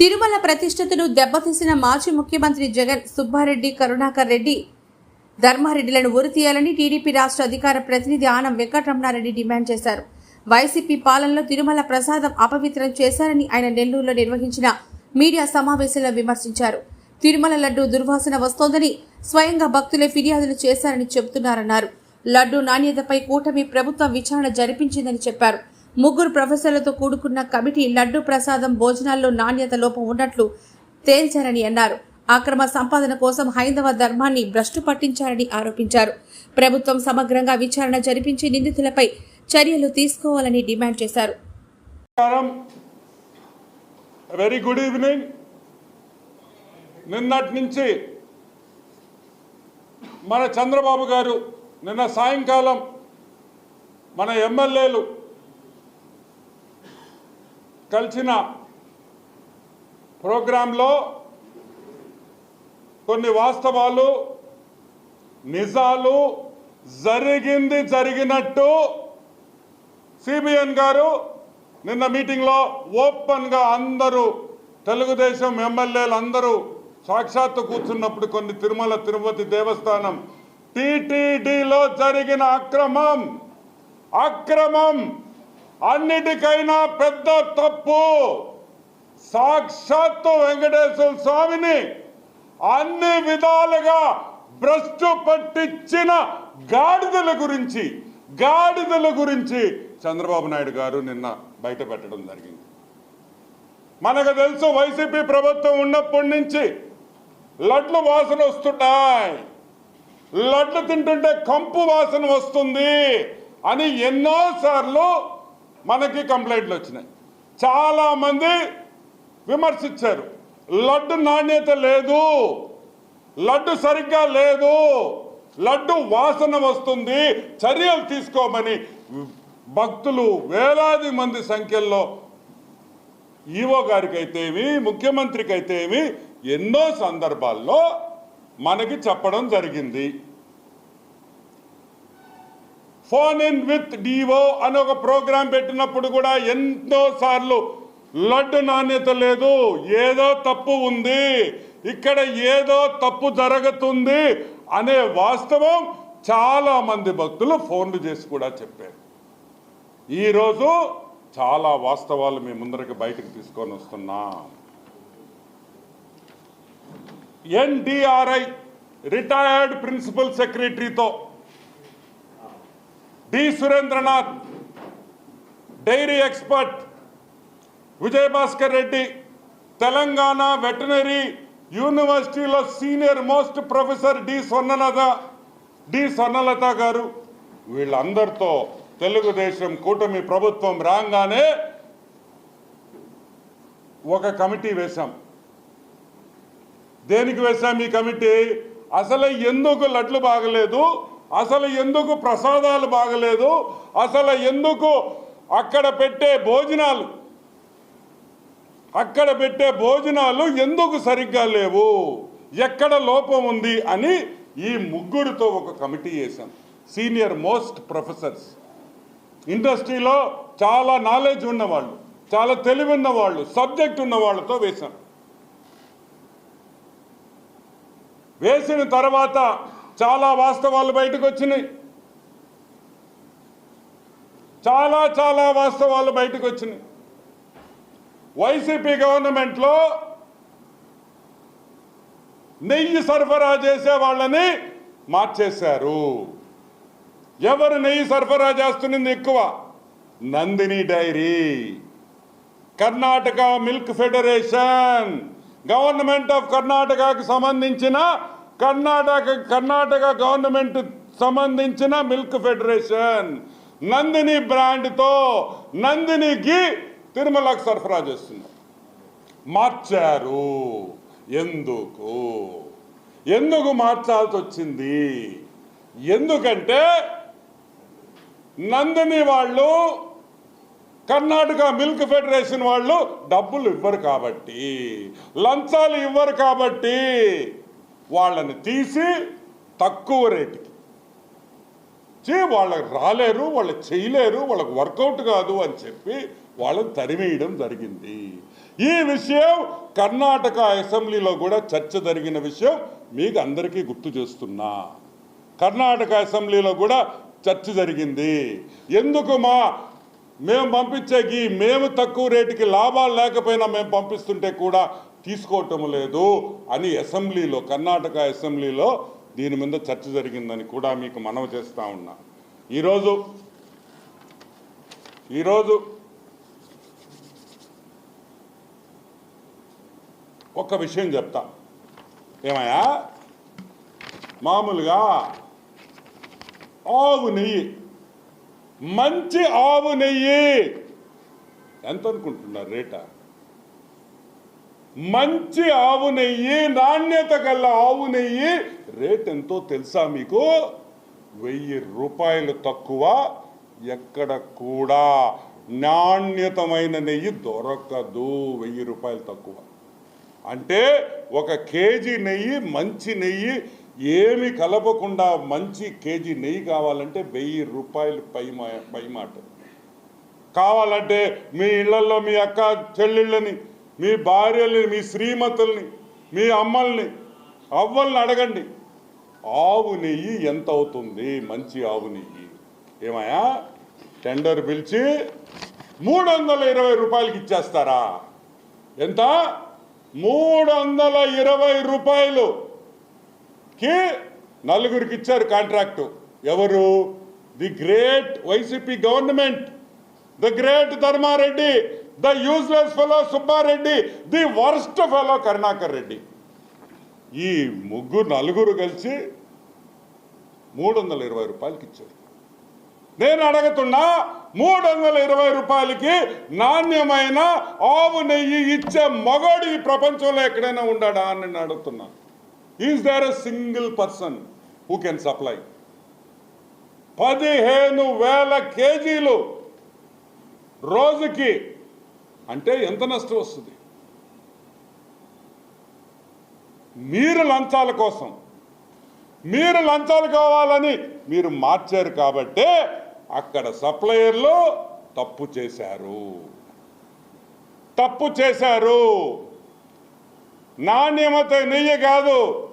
తిరుమల ప్రతిష్టతను దెబ్బతీసిన మాజీ ముఖ్యమంత్రి జగన్ సుబ్బారెడ్డి కరుణాకర్ రెడ్డి ధర్మారెడ్డిలను ఉరితీయాలని టీడీపీ రాష్ట్ర అధికార ప్రతినిధి ఆనం వెంకటరమణారెడ్డి డిమాండ్ చేశారు. వైసీపీ పాలనలో తిరుమల ప్రసాదం అపవిత్రం చేశారని ఆయన నెల్లూరులో నిర్వహించిన మీడియా సమావేశంలో విమర్శించారు. తిరుమల లడ్డు దుర్వాసన వస్తోందని స్వయంగా భక్తులే ఫిర్యాదులు చేశారని చెబుతున్నారన్నారు. లడ్డు నాణ్యతపై కూటమి ప్రభుత్వం విచారణ జరిపించిందని చెప్పారు. ముగ్గురు ప్రొఫెసర్లతో కూడుకున్న కమిటీ లడ్డు ప్రసాదం భోజనాల్లో నాణ్యత లోపం ఉన్నట్లు తేల్చారని అన్నారు. అక్రమ సంపాదన కోసం హైందవ ధర్మాన్ని భ్రష్టు పట్టించారని ఆరోపించారు. ప్రభుత్వం సమగ్రంగా విచారణ జరిపించి నిందితులపై చర్యలు తీసుకోవాలని డిమాండ్ చేశారు. వెరీ గుడ్ ఈవినింగ్ నిన్నటి నుంచి మన చంద్రబాబు గారు నిన్న సాయంకాలం మన ఎమ్మెల్యేలు కలిసిన ప్రోగ్రాంలో కొన్ని వాస్తవాలు నిజాలు జరిగింది జరిగినట్టు సిబిఎన్ గారు నిన్న మీటింగ్లో ఓపెన్గా అందరూ తెలుగుదేశం ఎమ్మెల్యేలు అందరూ సాక్షాత్తు కూర్చున్నప్పుడు కొన్ని తిరుమల తిరుపతి దేవస్థానం టీటీడీలో జరిగిన అక్రమం అక్రమం అన్నిటికైనా పెద్ద తప్పు. సాక్షాత్తు వెంకటేశ్వర స్వామిని అన్ని విధాలుగా భ్రష్టు పట్టించిన గాడిదల గురించి గాడిదల గురించి చంద్రబాబు నాయుడు గారు నిన్న బయట పెట్టడం జరిగింది. మనకు తెలుసు వైసీపీ ప్రభుత్వం ఉన్నప్పటి నుంచి లడ్లు వాసన వస్తున్నాయి లడ్లు తింటుంటే కంపు వాసన వస్తుంది అని ఎన్నోసార్లు మనకి కంప్లైంట్లు వచ్చినాయి. చాలామంది విమర్శించారు. లడ్డు నాణ్యత లేదు. లడ్డు సరిగ్గా లేదు. లడ్డు వాసన వస్తుంది. చర్యలు తీసుకోమని భక్తులు వేలాది మంది సంఖ్యల్లో ఈవో గారికి అయితేమి ముఖ్యమంత్రికి అయితేమి ఎన్నో సందర్భాల్లో మనకి చెప్పడం జరిగింది. ఫోన్ ఇన్ విత్ డివో అని ఒక ప్రోగ్రాం పెట్టినప్పుడు కూడా ఎంతోసార్లు సార్లు లడ్డు నాణ్యత లేదు. ఏదో తప్పు ఉంది. ఇక్కడ ఏదో తప్పు జరుగుతుంది అనే వాస్తవం చాలా మంది భక్తులు ఫోన్లు చేసి కూడా చెప్పారు. ఈరోజు చాలా వాస్తవాలు మీ ముందరికి బయటకు తీసుకొని వస్తున్నాం. NDRI retired principal సెక్రటరీతో D Surendranath dairy expert Vijayabhaskar Reddy Telangana veterinary యూనివర్సిటీలో senior most professor D Swarnalatha D Swarnalatha గారు. వీళ్ళందరితో తెలుగుదేశం కూటమి ప్రభుత్వం రాగానే ఒక కమిటీ వేశాం. దేనికి వేశాం ఈ కమిటీ? అసలు ఎందుకు లడ్లు బాగలేదు? అసలు ఎందుకు ప్రసాదాలు బాగలేదు? అసలు ఎందుకు అక్కడ పెట్టే భోజనాలు? అక్కడ పెట్టే భోజనాలు ఎందుకు సరిగ్గా లేవు? ఎక్కడ లోపం ఉంది అని ఈ ముగ్గురితో ఒక కమిటీ వేశాం. Senior most professors. ఇండస్ట్రీలో చాలా నాలెడ్జ్ ఉన్నవాళ్ళు చాలా తెలివి ఉన్న వాళ్ళు సబ్జెక్ట్ ఉన్న వాళ్ళతో వేశాం. వేసిన తర్వాత చాలా వాస్తవాలు బయటకు వచ్చినాయి. చాలా చాలా వాస్తవాలు బయటకు వచ్చినాయి. వైసీపీ గవర్నమెంట్లో నెయ్యి సరఫరా చేసే వాళ్ళని మార్చేశారు. ఎవరు నెయ్యి సరఫరా చేస్తున్నది ఎక్కువ? Nandini dairy. Karnataka milk federation. Government of కర్ణాటకకు సంబంధించిన కర్ణాటక కర్ణాటక గవర్నమెంట్ సంబంధించిన మిల్క్ ఫెడరేషన్ నందిని బ్రాండ్తో నందినికి తిరుమలకు సరఫరా చేస్తున్నారు. మార్చారు. ఎందుకు? ఎందుకు మార్చాల్సి వచ్చింది? ఎందుకంటే నందిని వాళ్ళు కర్ణాటక మిల్క్ ఫెడరేషన్ వాళ్ళు డబ్బులు ఇవ్వరు కాబట్టి లంచాలు ఇవ్వరు కాబట్టి వాళ్ళని తీసి తక్కువ రేటుకి. చే వాళ్ళకి రాలేరు వాళ్ళు చేయలేరు వాళ్ళకి వర్కౌట్ కాదు అని చెప్పి వాళ్ళని తరిమేయడం జరిగింది. ఈ విషయం కర్ణాటక అసెంబ్లీలో కూడా చర్చ జరిగిన విషయం మీకు అందరికీ గుర్తు చేస్తున్నా. కర్ణాటక అసెంబ్లీలో కూడా చర్చ జరిగింది. ఎందుకు మా మేము పంపించేకి మేము తక్కువ రేటుకి లాభాలు లేకపోయినా మేము పంపిస్తుంటే కూడా తీసుకోవటం లేదు అని అసెంబ్లీలో కర్ణాటక అసెంబ్లీలో దీని మీద చర్చ జరిగిందని కూడా మీకు మనవి చేస్తూ ఉన్నా. ఈరోజు ఈరోజు ఒక విషయం చెప్తా. ఏమయ్యా? మామూలుగా ఆవు నెయ్యి మంచి ఆవు నెయ్యి. ఎంత అనుకుంటున్నారు రేటా? మంచి ఆవు నెయ్యి నాణ్యత గల ఆవు నెయ్యి. రేట్ ఎంతో తెలుసా మీకు? వెయ్యి రూపాయలు తక్కువ ఎక్కడ కూడా నాణ్యతమైన నెయ్యి దొరకదు. వెయ్యి రూపాయలు తక్కువ. అంటే ఒక కేజీ నెయ్యి మంచి నెయ్యి ఏమి కలపకుండా మంచి కేజీ నెయ్యి కావాలంటే వెయ్యి రూపాయలు పై మా- పై మాట కావాలంటే మీ ఇళ్ళలో మీ అక్క చెల్లెళ్ళని మీ భార్యల్ని మీ శ్రీమతుల్ని మీ అమ్మల్ని అవ్వల్ని అడగండి. ఆవు నెయ్యి ఎంత అవుతుంది? మంచి ఆవు నెయ్యి. ఏమయ్యా? టెండర్ పిలిచి మూడు వందల ఇరవై రూపాయలకి ఇచ్చేస్తారా? ఎంత? మూడు వందల ఇరవై రూపాయలుకి నలుగురికి ఇచ్చారు కాంట్రాక్టు. ఎవరు? The great YCP government. The great Dharma Reddy. The useless fellow Subba Reddy the worst fellow Karunakar Reddy ఈ ముగ్గురు నలుగురు కలిసి మూడు వందల ఇరవై రూపాయలకి ఇచ్చారు నేను అడుగుతున్నా మూడు వందల ఇరవై రూపాయలకి నాణ్యమైన ఆవు నెయ్యి ఇచ్చే మగోడు ఈ ప్రపంచంలో ఎక్కడైనా ఉండాడా అని నేను అడుగుతున్నా. Is there a single person who can supply పదిహేను వేల కేజీలు రోజుకి అంటే ఎంత నష్టం వస్తుంది? మీరు లంచాల కోసం మీరు లంచాలు కావాలని మీరు మార్చారు కాబట్టే అక్కడ సప్లయర్లు తప్పు చేశారు. తప్పు చేశారు. నాణ్యమత నెయ్యి కాదు.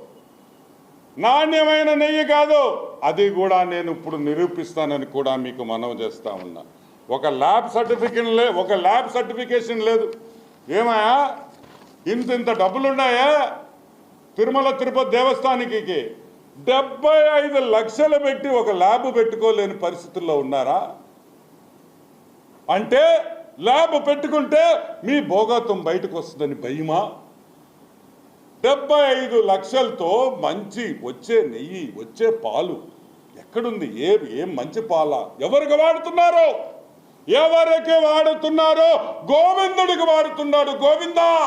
నాణ్యమైన నెయ్యి కాదు. అది కూడా నేను ఇప్పుడు నిరూపిస్తానని కూడా మీకు మనవి చేస్తా ఉన్నా. ఒక ల్యాబ్ సర్టిఫికేషన్ లే ఒక ల్యాబ్ సర్టిఫికేషన్ లేదు. ఏమయ్యా? ఇంత ఇంత డబ్బులు ఉన్నాయా తిరుమల తిరుపతి దేవస్థానికి డెబ్బై ఐదు లక్షలు పెట్టి ఒక ల్యాబ్ పెట్టుకోలేని పరిస్థితుల్లో ఉన్నారా? అంటే ల్యాబ్ పెట్టుకుంటే మీ భోగత్వం బయటకు వస్తుందని భయమా? డెబ్బై ఐదు లక్షలతో మంచి వచ్చే నెయ్యి వచ్చే పాలు ఎక్కడుంది? ఏ ఏం మంచి పాల? ఎవరికి వాడుతున్నారో? ఎవరికి వాడుతున్నారో గోవిందుడికి వాడుతున్నాడు. గోవిందా?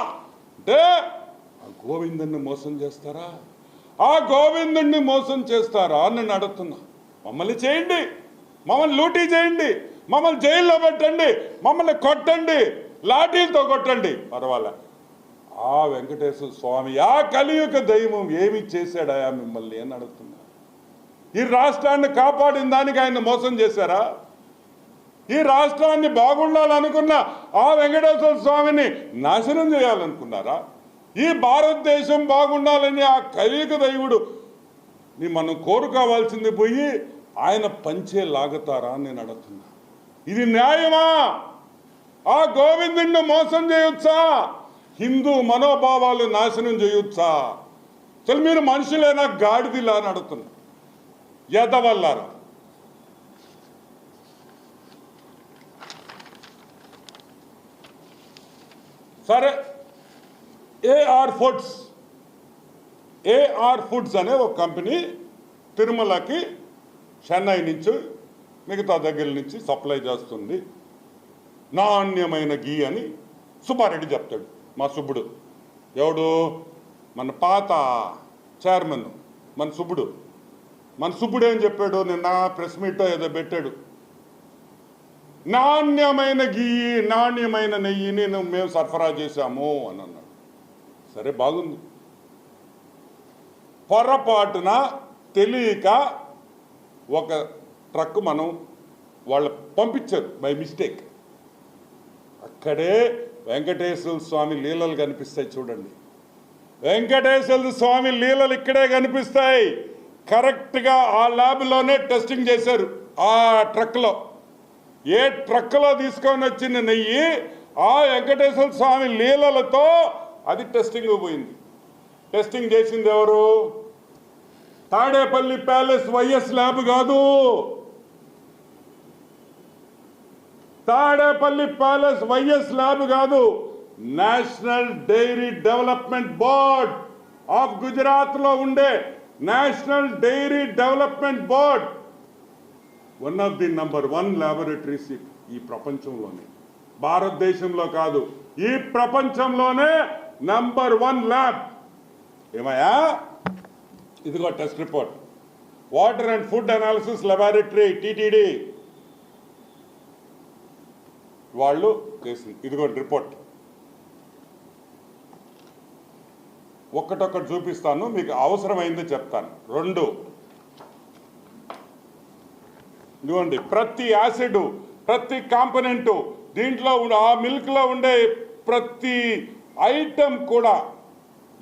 అంటే ఆ గోవిందుని మోసం చేస్తారా? ఆ గోవిందుణ్ణి మోసం చేస్తారా అని నేను అడుగుతున్నా. మమ్మల్ని చేయండి. మమ్మల్ని లూటీ చేయండి. మమ్మల్ని జైల్లో పెట్టండి. మమ్మల్ని కొట్టండి. లాఠీలతో కొట్టండి. పర్వాలే. ఆ వెంకటేశ్వర స్వామి ఆ కలియుగ దైవం ఏమి చేశాడయా మిమ్మల్ని అని అడుగుతున్నా. ఈ రాష్ట్రాన్ని కాపాడిన దానికి ఆయన మోసం చేశారా? ఈ రాష్ట్రాన్ని బాగుండాలనుకున్న ఆ వెంకటేశ్వర స్వామిని నాశనం చేయాలనుకున్నారా? ఈ భారతదేశం బాగుండాలని ఆ కలియుగ దైవుడు ని మనం కోరుకోవాల్సింది పోయి ఆయన పంచే లాగుతారా అని నేను అడుగుతున్నా. ఇది న్యాయమా? ఆ గోవిందుణ్ణి మోసం చేయొచ్చా? హిందూ మనోభావాలు నాశనం చేయొచ్చా? అసలు మీరు మనుషులేనా? గాడిదిలా అని అడుగుతున్నా. ఎదవల్లారా సరే. ఏఆర్ ఫుడ్స్ ఏఆర్ ఫుడ్స్ అనే ఒక కంపెనీ తిరుమలకి చెన్నై నుంచి మిగతా దగ్గర నుంచి సప్లై చేస్తుంది. నాణ్యమైన గీ అని సుబ్బారెడ్డి చెప్తాడు. మా సుబ్బుడు. ఎవడు? మన పాత చైర్మన్. మన సుబ్బుడు. మన సుబ్బుడు ఏం చెప్పాడు? నిన్న ప్రెస్ మీట్ ఏదో పెట్టాడు. నాణ్యమైన గియ్యి నాణ్యమైన నెయ్యిని మేము సరఫరా చేశాము అని అన్నాడు. సరే బాగుంది. పొరపాటున తెలియక ఒక ట్రక్ మనం వాళ్ళు పంపించారు బై మిస్టేక్. అక్కడే వెంకటేశ్వర స్వామి లీలలు కనిపిస్తాయి చూడండి. వెంకటేశ్వర స్వామి లీలలు ఇక్కడే కనిపిస్తాయి. కరెక్ట్గా ఆ ల్యాబ్లోనే టెస్టింగ్ చేశారు ఆ ట్రక్లో. ఏ ట్రక్లో తీసుకొని వచ్చిన నెయ్యి ఆ వెంకటేశ్వర స్వామి లీలలతో అది టెస్టింగ్ పోయింది. టెస్టింగ్ చేసింది ఎవరు? తాడేపల్లి ప్యాలెస్ వైఎస్ ల్యాబ్ కాదు. తాడేపల్లి ప్యాలెస్ వైఎస్ ల్యాబ్ కాదు. National dairy development board of గుజరాత్లో ఉండే national dairy development board one of the number one laboratories ఈ ప్రపంచంలోనే. భారతదేశంలో కాదు ఈ ప్రపంచంలోనే నంబర్ వన్ ల్యాబ్ ఏమయ్యా? ఇదిగో test report water and food analysis laboratory TTD వాళ్ళు చేసింది. ఇదిగో రిపోర్ట్ ఒక్కటొక్కటి చూపిస్తాను మీకు అవసరమైంది చెప్తాను. రెండు ఇదిగోండి ప్రతి యాసిడ్ ప్రతి కాంపనెంట్ దీంట్లో ఉండే ఆ మిల్క్లో ఉండే ప్రతి ఐటమ్ కూడా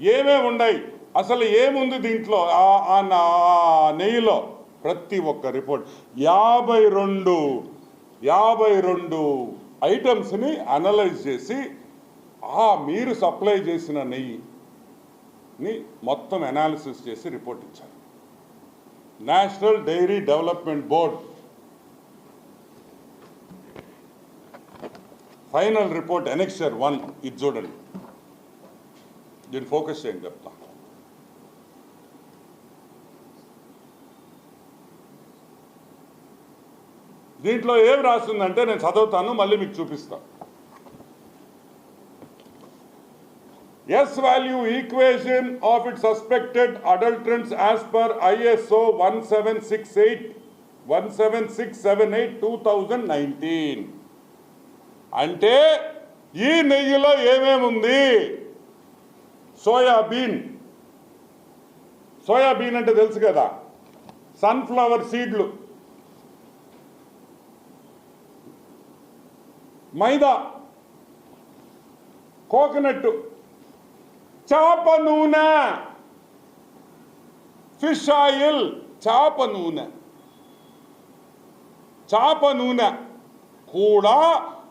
ఏమేమి ఉన్నాయి అసలు ఏముంది దీంట్లో? ఆ- నా- ఆ నెయ్యిలో ప్రతి ఒక్క రిపోర్ట్. యాభై రెండు యాభై రెండు ఐటమ్స్ని అనలైజ్ చేసి ఆ మీరు సప్లై చేసిన నెయ్యిని మొత్తం అనాలిసిస్ చేసి రిపోర్ట్ ఇచ్చారు. National dairy development board final report annexure one ఇది చూడండి. దీన్ని ఫోకస్ చేయండి చెప్తా? దీంట్లో ఏం రాస్తుందంటే నేను చదువుతాను మళ్ళీ మీకు చూపిస్తాను ISO one seven six eight one seven six seven eight two thousand nineteen అంటే ఈ నెయ్యిలో ఏమేముంది సోయాబీన్. సోయాబీన్ అంటే తెలుసు కదా? సన్ఫ్లవర్ సీడ్లు. మైదా. కోకోనట్. చేప నూనె. Fish oil. చేప నూనె. చేప నూనె. కూడా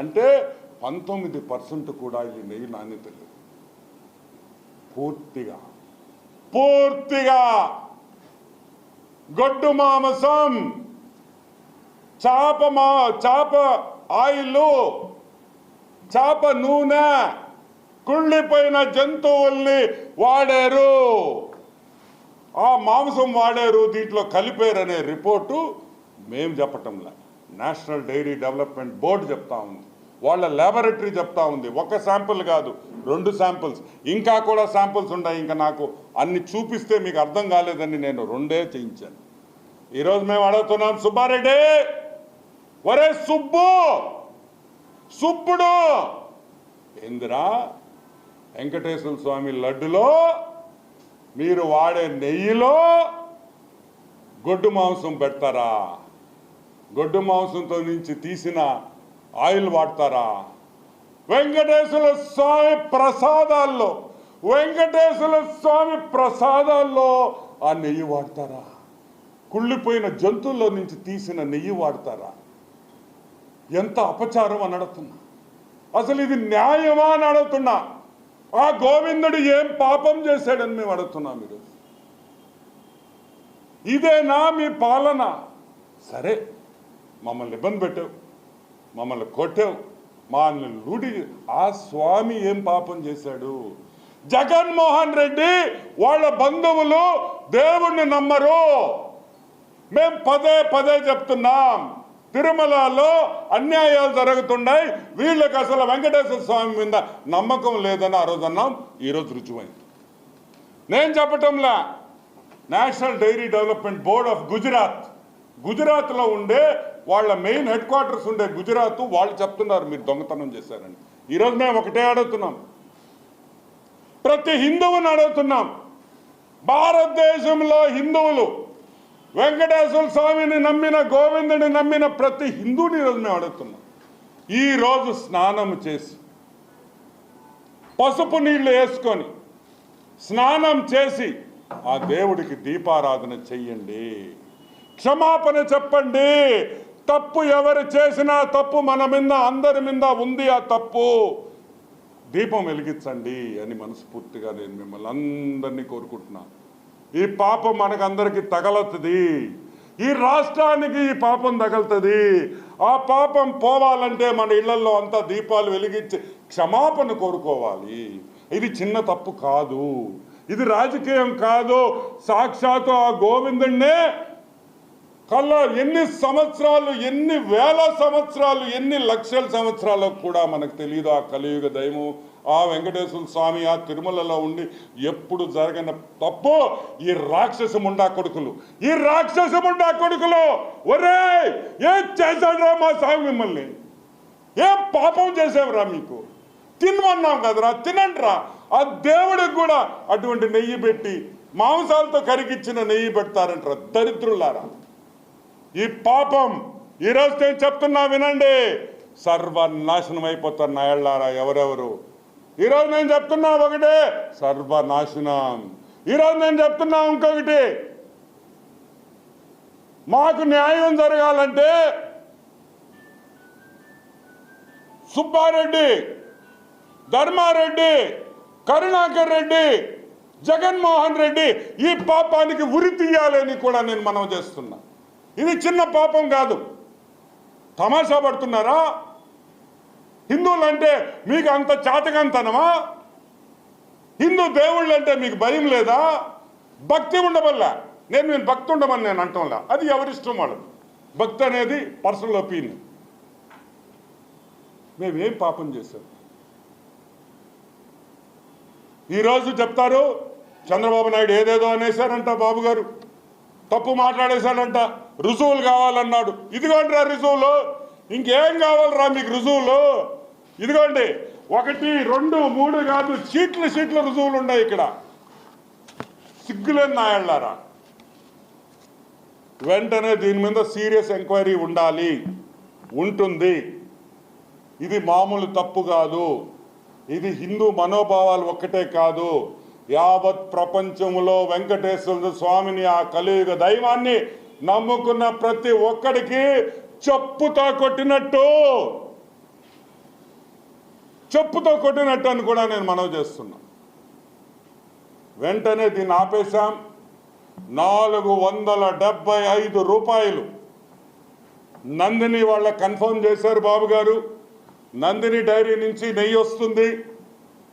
అంటే పంతొమ్మిది పర్సెంట్ కూడా ఈ నెయ్యి నాణ్యత లేదు. పూర్తిగా పూర్తిగా గొడ్డు మాంసం చాప మా చాప ఆయిల్ చాప నూనె కుళ్ళిపోయిన జంతువుల్ని వాడారు. ఆ మాంసం వాడారు దీంట్లో కలిపారనే రిపోర్టు మేం చెప్పటంలా. నేషనల్ డైరీ డెవలప్మెంట్ బోర్డు చెప్తా ఉంది. వాళ్ళ ల్యాబొరేటరీ చెప్తా ఉంది. ఒక శాంపుల్ కాదు రెండు శాంపుల్స్ ఇంకా కూడా శాంపుల్స్ ఉన్నాయి. ఇంకా నాకు అన్ని చూపిస్తే మీకు అర్థం కాలేదని నేను రెండే చేయించాను. ఈరోజు మేము అడుగుతున్నాం సుబ్బారెడ్డి ఒరే సుబ్బు సుబ్బుడు. ఏందిరా? వెంకటేశ్వర స్వామి లడ్డులో మీరు వాడే నెయ్యిలో గొడ్డు మాంసం పెడతారా? గొడ్డు మాంసంతో నుంచి తీసిన ఆయిల్ వాడతారా? వెంకటేశ్వర స్వామి ప్రసాదాల్లో వెంకటేశ్వర స్వామి ప్రసాదాల్లో ఆ నెయ్యి వాడతారా? కుళ్ళిపోయిన జంతువుల్లో నుంచి తీసిన నెయ్యి వాడతారా? ఎంత అపచారం అని అడుగుతున్నా. అసలు ఇది న్యాయమా అని అడుగుతున్నా. ఆ గోవిందుడు ఏం పాపం చేశాడని మేము అడుగుతున్నాం మీరు. ఇదేనా మీ పాలన? సరే మమ్మల్ని ఇబ్బంది పెట్టావు. మమ్మల్ని కొట్టావు. మమ్మల్ని లూడి ఆ స్వామి ఏం పాపం చేశాడు? జగన్మోహన్ రెడ్డి వాళ్ళ బంధువులు దేవుణ్ణి నమ్మరు. మేం పదే పదే చెప్తున్నాం. తిరుమలలో అన్యాయాలు జరుగుతున్నాయి. వీళ్ళకి అసలు వెంకటేశ్వర స్వామి మీద నమ్మకం లేదని ఆ రోజు అన్నాం. ఈరోజు రుజువైంది. నేను చెప్పటంలా national dairy development board of Gujarat. గుజరాత్లో ఉండే వాళ్ళ మెయిన్ హెడ్ క్వార్టర్స్ ఉండే గుజరాత్ వాళ్ళు చెప్తున్నారు మీరు దొంగతనం చేశారని. ఈరోజు మేము ఒకటే అడుగుతున్నాం. ప్రతి హిందువుని అడుగుతున్నాం. భారతదేశంలో హిందువులు వెంకటేశ్వర స్వామిని నమ్మిన గోవిందుని నమ్మిన ప్రతి హిందువుని ఈరోజు మేము అడుగుతున్నాం. ఈరోజు స్నానం చేసి పసుపు నీళ్ళు వేసుకొని స్నానం చేసి ఆ దేవుడికి దీపారాధన చెయ్యండి. క్షమాపణ చెప్పండి. తప్పు ఎవరు చేసినా తప్పు మన మీద అందరి మీద ఉంది ఆ తప్పు. దీపం వెలిగించండి అని మనస్ఫూర్తిగా నేను మిమ్మల్ని అందరినీ కోరుకుంటున్నాను ఈ పాపం మనకందరికీ తగలుతుంది ఈ రాష్ట్రానికి ఈ పాపం తగలుతుంది ఆ పాపం పోవాలంటే మన ఇళ్ళలో అంతా దీపాలు వెలిగించి క్షమాపణ కోరుకోవాలి. ఇది చిన్న తప్పు కాదు. ఇది రాజకీయం కాదు. సాక్షాత్తు ఆ గోవిందుడినే కళ్ళ ఎన్ని సంవత్సరాలు ఎన్ని వేల సంవత్సరాలు ఎన్ని లక్షల సంవత్సరాలకు కూడా మనకు తెలియదు ఆ కలియుగ దయము ఆ వెంకటేశ్వర స్వామి ఆ తిరుమలలో ఉండి ఎప్పుడు జరగని తప్పు ఈ రాక్షసముండా కొడుకులు. ఈ రాక్షసముండా కొడుకులు ఒరే ఏం చేశాడురా మా స్వామి మిమ్మల్ని? ఏం పాపం చేసావురా మీకు? తినమన్నాం కదరా తినండిరా. ఆ దేవుడికి కూడా అటువంటి నెయ్యి పెట్టి మాంసాలతో కరిగిచ్చిన నెయ్యి పెడతారంటారా దరిద్రులారా. ఈ పాపం ఈరోజు నేను చెప్తున్నా వినండి. సర్వనాశనం అయిపోతారు నాయళ్ళారా ఎవరెవరు ఈరోజు నేను చెప్తున్నా ఒకటే సర్వనాశనం. ఈరోజు నేను చెప్తున్నా ఇంకొకటి. మాకు న్యాయం జరగాలంటే సుబ్బారెడ్డి ధర్మారెడ్డి కరుణాకర్ రెడ్డి జగన్మోహన్ రెడ్డి ఈ పాపానికి ఉరి తీయాలని కూడా నేను మనం చేస్తున్నా. ఇది చిన్న పాపం కాదు. తమాషా పడుతున్నారా? హిందువులంటే మీకు అంత చాతకంతనమా? హిందూ దేవుళ్ళు అంటే మీకు భయం లేదా? భక్తి ఉండవల్లా నేను నేను భక్తి ఉండమని నేను అంటంలా. అది ఎవరిష్టం వాళ్ళు భక్తి అనేది పర్సనల్ ఒపీనియన్. మేమేం పాపం చేశాం? ఈరోజు చెప్తారు చంద్రబాబు నాయుడు ఏదేదో అనేశారంట బాబు గారు తప్పు మాట్లాడేశాడంట. రుజువులు కావాలన్నాడు. ఇదిగోండి రా రుజువులు. ఇంకేం కావాలరా మీకు రుజువులు? ఇదిగోండి. ఒకటి రెండు మూడు కాదు సీట్లు సీట్ల రుజువులు ఉన్నాయి ఇక్కడ. సిగ్గులేని నాయళ్ళారా? వెంటనే దీని మీద సీరియస్ ఎంక్వైరీ ఉండాలి. ఉంటుంది. ఇది మామూలు తప్పు కాదు. ఇది హిందూ మనోభావాలు ఒక్కటే కాదు. యావత్ ప్రపంచంలో వెంకటేశ్వర స్వామిని ఆ కలియుగ దైవాన్ని నమ్ముకున్న ప్రతి ఒక్కడికి చెప్పుతో కొట్టినట్టు. చెప్పుతో కొట్టినట్టు అని కూడా నేను మనవి చేస్తున్నా. వెంటనే దీన్ని ఆపేశాం. నాలుగు వందల డెబ్బై ఐదు రూపాయలు నందిని వాళ్ళ కన్ఫర్మ్ చేశారు బాబు గారు. నందిని డైరీ నుంచి నెయ్యి వస్తుంది.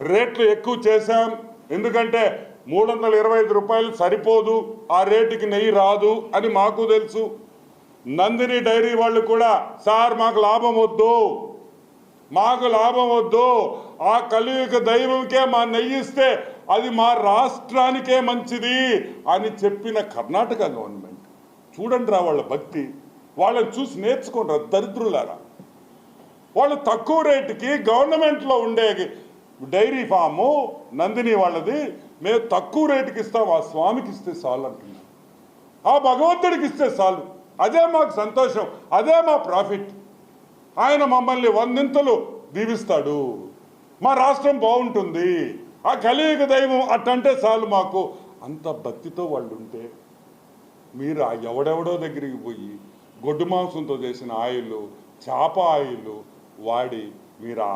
రేట్లు ఎక్కువ చేశాం. ఎందుకంటే మూడు వందల ఇరవై ఐదు రూపాయలు సరిపోదు ఆ రేటుకి నెయ్యి రాదు అని మాకు తెలుసు. నందిని డైరీ వాళ్ళు కూడా సార్ మాకు లాభం వద్దు. మాకు లాభం వద్దు. ఆ కలియుగ దైవంకే మా నెయ్యి ఇస్తే అది మా రాష్ట్రానికే మంచిది అని చెప్పిన కర్ణాటక గవర్నమెంట్. చూడండి రా వాళ్ళ భక్తి. వాళ్ళని చూసి నేర్చుకోండి రా దరిద్రులారా. వాళ్ళు తక్కువ రేటుకి గవర్నమెంట్లో ఉండే డైరీ ఫాము నందిని వాళ్ళది మేము తక్కువ రేటుకి ఇస్తాం ఆ స్వామికి ఇస్తే చాలు అంటున్నాం. ఆ భగవంతుడికి ఇస్తే చాలు. అదే మాకు సంతోషం అదే మా ప్రాఫిట్. ఆయన మమ్మల్ని వందింతలు దీవిస్తాడు. మా రాష్ట్రం బాగుంటుంది. ఆ కలియుగ దైవం అట్టంటే చాలు మాకు. అంత భక్తితో వాళ్ళు ఉంటే మీరు ఆ ఎవడెవడో దగ్గరికి పోయి గొడ్డు మాంసంతో చేసిన ఆయిల్ చేప ఆయిల్ వాడి మీరు ఆ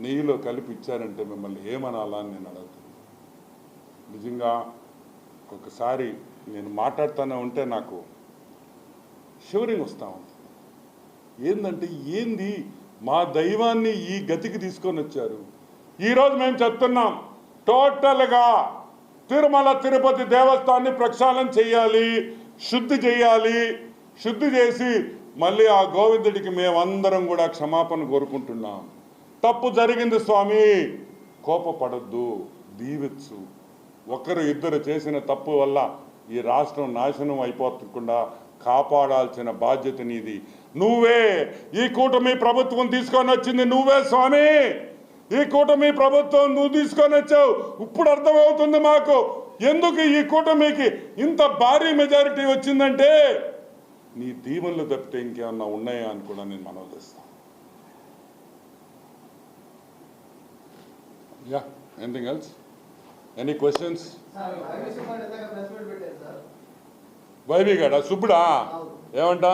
నెయ్యిలో కలిపి ఇచ్చారంటే మిమ్మల్ని ఏమనాలా అని నేను అడగదు నిజంగా ఒక్కొక్కసారి నేను మాట్లాడుతూనే ఉంటే నాకు షివరింగ్ వస్తూ ఉంది. ఏంటంటే ఏంది మా దైవాన్ని ఈ గతికి తీసుకొని వచ్చారు? ఈరోజు మేము చెప్తున్నాం టోటల్గా తిరుమల తిరుపతి దేవస్థాన్ని ప్రక్షాళన చేయాలి శుద్ధి చేయాలి శుద్ధి చేసి మళ్ళీ ఆ గోవిందుడికి మేమందరం కూడా క్షమాపణ కోరుకుంటున్నాం. తప్పు జరిగింది స్వామి కోపపడద్దు దీవిచ్చు ఒకరు ఇద్దరు చేసిన తప్పు వల్ల ఈ రాష్ట్రం నాశనం అయిపోకుండా కాపాడాల్సిన బాధ్యత నీది. నువ్వే ఈ కూటమి ప్రభుత్వం తీసుకొని వచ్చింది నువ్వే స్వామి. ఈ కూటమి ప్రభుత్వం నువ్వు తీసుకొని వచ్చావు. ఇప్పుడు అర్థమవుతుంది మాకు ఎందుకు ఈ కూటమికి ఇంత భారీ మెజారిటీ వచ్చిందంటే నీ దీవెనలు తప్పితే ఇంకేమన్నా ఉన్నాయా అని కూడా నేను మనవి చేస్తాను yeah anything else any questions YV గడ సుబ్బుడా ఏమంటా?